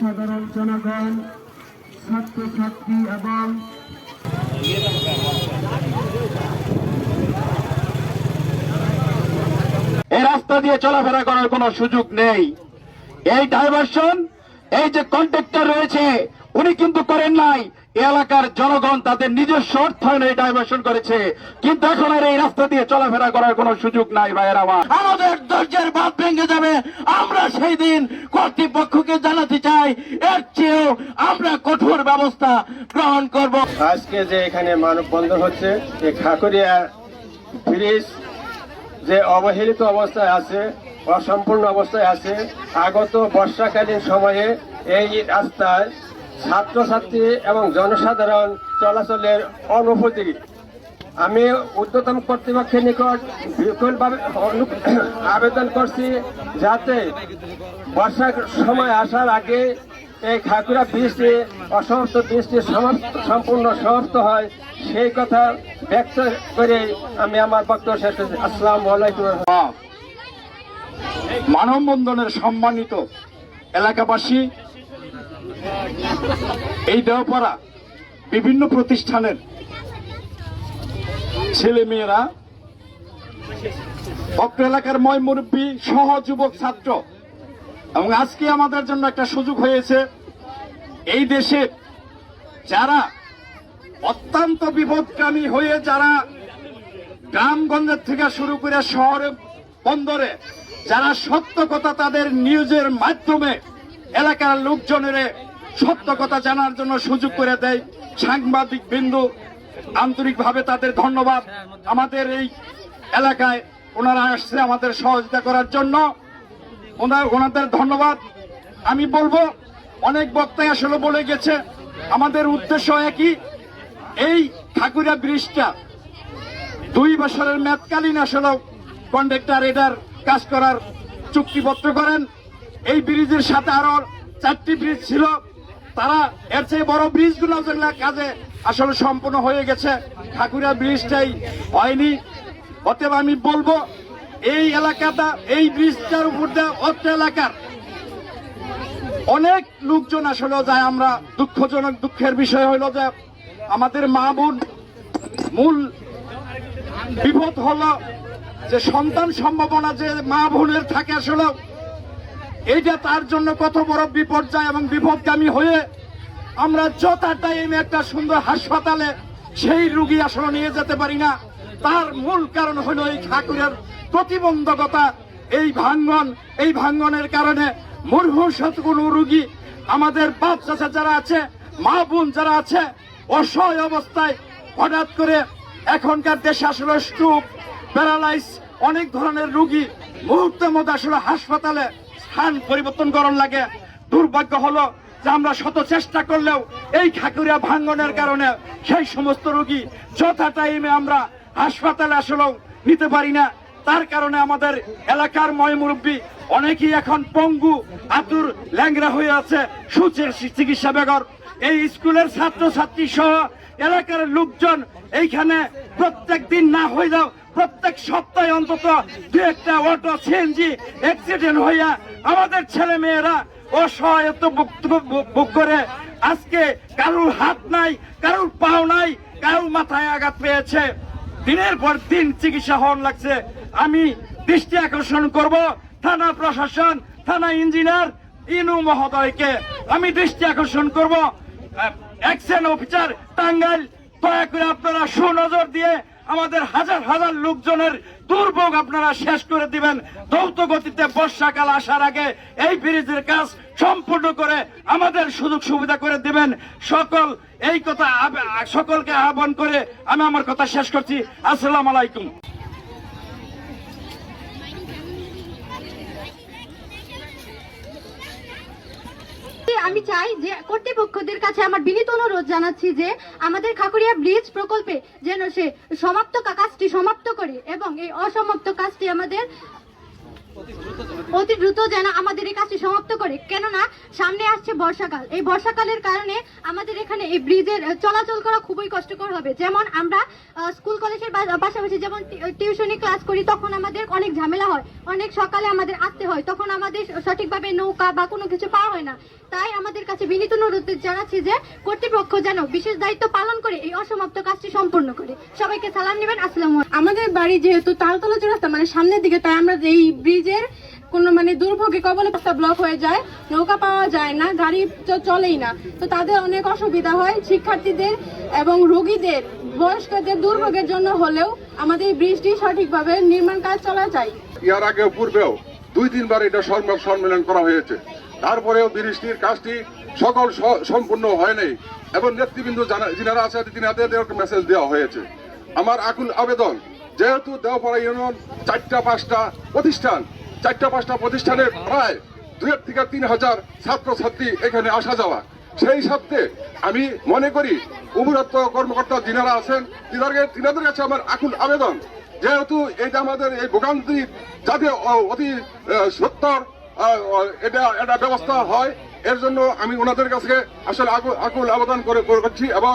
সাধারণ জনগণ, ছাত্রছাত্রী এবং এই রাস্তা দিয়ে চলাফেরা করার কোনো সুযোগ নেই। এই ডাইভারশন এই যে কন্ট্রাক্টর রয়েছে, উনি কিন্তু করেন নাই। এলাকার জনগণ তাদের নিজস্ব অর্থায়নে এই ডাইভারশন করেছে। কিন্তু এখন আর এই রাস্তা দিয়ে চলাফেরা করার কোনো সুযোগ নাই ভাইয়ের আমার। আমাদের ধৈর্যের বাদ ভেঙে যাবে। আমরা সেই দিন কর্তৃপক্ষকে জানাতে চাই, এর চেয়েও আমরা কঠোর ব্যবস্থা গ্রহণ করব। আজকে যে এখানে মানব মানববন্ধন হচ্ছে এই খাকুরিয়া ব্রিজ যে অবহেলিত অবস্থায় আছে, অসম্পূর্ণ অবস্থায় আছে, আগত বর্ষাকালীন সময়ে এই রাস্তায় ছাত্রছাত্রী এবং জনসাধারণ চলাচলের অনুপযোগী আমি ঊর্ধ্বতন কর্তৃপক্ষের নিকট বিপুলভাবে আবেদন করছি যাতে বর্ষার সময় আসার আগে এই খাকুড়া বৃষ্টি অসমাপ্ত বৃষ্টি সম্পূর্ণ সমাপ্ত হয়, সেই কথা ব্যক্ত করে আমি আমার বক্তব্য শেষ করছি। আসসালামু আলাইকুম। মানববন্ধনের সম্মানিত এলাকাবাসী এই দেওপাড়া বিভিন্ন প্রতিষ্ঠানের ছেলে মেয়েরা অত্র এলাকার ময় মুরব্বী, সহ যুবক, ছাত্র। এবং আজকে আমাদের জন্য একটা সুযোগ হয়েছে, এই দেশে যারা অত্যন্ত বিপদগামী হয়ে যারা গ্রামগঞ্জের থেকে শুরু করে শহরে, বন্দরে, যারা সত্য কথা তাদের নিউজের মাধ্যমে এলাকার লোকজনের সত্য কথা জানার জন্য সুযোগ করে দেয় সাংবাদিক বিন্দু। আন্তরিকভাবে তাদের ধন্যবাদ। আমাদের এই এলাকায় ওনারা আসছে আমাদের সহযোগিতা করার জন্য। ওনার ওনাদের ধন্যবাদ। আমি বলব, অনেক বক্তাই আসলে বলে গেছে, আমাদের উদ্দেশ্য একই। এই ঠাকুরা ব্রিজটা দুই বছরের মেয়াদকালীন আসলে কন্ডাক্টর এটার কাজ করার চুক্তিপত্র করেন। এই ব্রিজের সাথে আরও চারটি ব্রিজ ছিল। তারা এর চেয়ে বড় ব্রিজগুলো যেগুলো কাজে আসলে সম্পূর্ণ হয়ে গেছে, ঠাকুরা ব্রিজটাই হয়নি। অতএব আমি বলব, এই এলাকাটা, এই ব্রিজটার উপর দিয়ে এলাকার অনেক লোকজন আসলে যায়। আমরা দুঃখজনক দুঃখের বিষয় হইল যে আমাদের মা বোন মূল বিপদ হলো যে সন্তান সম্ভাবনা যে মা বোনের থাকে আসলে এইটা তার জন্য কত বড় বিপর্যয় এবং বিপদগামী হয়ে আমরা যথা টাইমে একটা সুন্দর হাসপাতালে সেই রুগী আসলে নিয়ে যেতে পারি না। তার মূল কারণ হলো এই ঠাকুরের প্রতিবন্ধকতা, এই ভাঙ্গন, এই ভাঙ্গনের কারণে মূর্ভূষতগুলো রুগী, আমাদের বাপ চাচা যারা আছে, মা বোন যারা আছে, অসহায় অবস্থায় হঠাৎ করে এখনকার দেশে আসলে স্ট্রোক প্যারালাইজ অনেক ধরনের রুগী মুহূর্তের মধ্যে আসলে হাসপাতালে স্থান পরিবর্তন করার লাগে। দুর্ভাগ্য হলো যে আমরা শত চেষ্টা করলেও এই ঠাকুরিয়া ভাঙ্গনের কারণে সেই সমস্ত রোগী যথা টাইমে আমরা হাসপাতালে আসলেও নিতে পারি না। তার কারণে আমাদের এলাকার ময় মুরব্বী অনেকেই এখন পঙ্গু আতুর ল্যাংরা হয়ে আছে, সুচের চিকিৎসা বেগর। এই স্কুলের ছাত্র ছাত্রী সহ এলাকার লোকজন এইখানে প্রত্যেক দিন না হইলেও প্রত্যেক সপ্তাহে অন্তত দু একটা অটো সিএনজি অ্যাক্সিডেন্ট হইয়া আমাদের ছেলে মেয়েরা অসহায়ত্ব বুক করে আজকে কারুর হাত নাই, কারুর পাও নাই, কারুর মাথায় আঘাত পেয়েছে। দিনের পর দিন চিকিৎসা হওয়ার লাগছে। আমি দৃষ্টি আকর্ষণ করব থানা প্রশাসন, থানা ইঞ্জিনিয়ার ইনু মহোদয়কে। আমি দৃষ্টি আকর্ষণ করব অ্যাকশন অফিসার টাঙ্গাইল। দয়া করে আপনারা সুনজর দিয়ে আমাদের হাজার হাজার লোকজনের দুর্ভোগ আপনারা শেষ করে দিবেন। দ্রুত গতিতে বর্ষাকাল আসার আগে এই ব্রিজের কাজ সম্পূর্ণ করে আমাদের সুযোগ সুবিধা করে দিবেন। সকল এই কথা সকলকে আহ্বান করে আমি আমার কথা শেষ করছি। আসসালাম আলাইকুম। আমি চাই যে কর্তৃপক্ষদের কাছে আমার বিনীত অনুরোধ জানাচ্ছি যে আমাদের খাকুরিয়া ব্রিজ প্রকল্পে যেন সে সমাপ্ত কাজটি সমাপ্ত করে এবং এই অসমাপ্ত কাজটি আমাদের অতি দ্রুত যেন আমাদের এই কাজটি সমাপ্ত করে। কেননা, সামনে আসছে বর্ষাকাল। এই বর্ষাকালের কারণে আমাদের এখানে এই ব্রিজের চলাচল করা খুবই কষ্টকর হবে। যেমন আমরা স্কুল, কলেজের পাশাপাশি যেমন টিউশনি ক্লাস করি, তখন আমাদের অনেক ঝামেলা হয়। অনেক সকালে আমাদের আসতে হয়। তখন আমাদের সঠিকভাবে নৌকা বা কোনো কিছু পাওয়া হয় না। তাই আমাদের কাছে বিনীত অনুরোধ জানাচ্ছি যে, কর্তৃপক্ষ যেন বিশেষ দায়িত্ব পালন করে এই অসমাপ্ত কাজটি সম্পূর্ণ করে। সবাইকে সালাম নেবেন। আসসালামু। আমাদের বাড়ি যেহেতু তালতলা চৌরাস্তা মানে সামনের দিকে, তাই আমরা এই ব্রিজের কোনো মানে দুর্ভোগে কবলে রাস্তা ব্লক হয়ে যায়, নৌকা পাওয়া যায় না, গাড়ি তো চলেই না। তো তাদের অনেক অসুবিধা হয়। শিক্ষার্থীদের এবং রোগীদের, বয়স্কদের দুর্ভোগের জন্য হলেও আমাদের এই ব্রিজটি সঠিকভাবে নির্মাণ কাজ চলা যায়। ইয়ার আগে পূর্বেও দুই তিনবার এটা সম্মেলন করা হয়েছে। তারপরেও বৃষ্টির কাজটি সকল সম্পূর্ণ হয়নি এবং নেতৃবৃন্দ জানা- যিনারা আছে তিনাদেরকে মেসেজ দেওয়া হয়েছে। আমার আকুল আবেদন যেহেতু দেওপাড়া ইউনিয়ন চারটা পাঁচটা প্রতিষ্ঠান, চারটা পাঁচটা প্রতিষ্ঠানের প্রায় দুই থেকে তিন হাজার ছাত্রছাত্রী এখানে আসা যাওয়া। সেই সাথে আমি মনে করি উপরত্ব কর্মকর্তা যিনারা আছেন, তিনাদের তিনাদের কাছে আমার আকুল আবেদন। যেহেতু এটা আমাদের এই ভোগান্তি যাতে অতি সত্তর এটা এটা ব্যবস্থা হয়, এর জন্য আমি ওনাদের কাছে আসলে আকুল আবেদন করে করছি এবং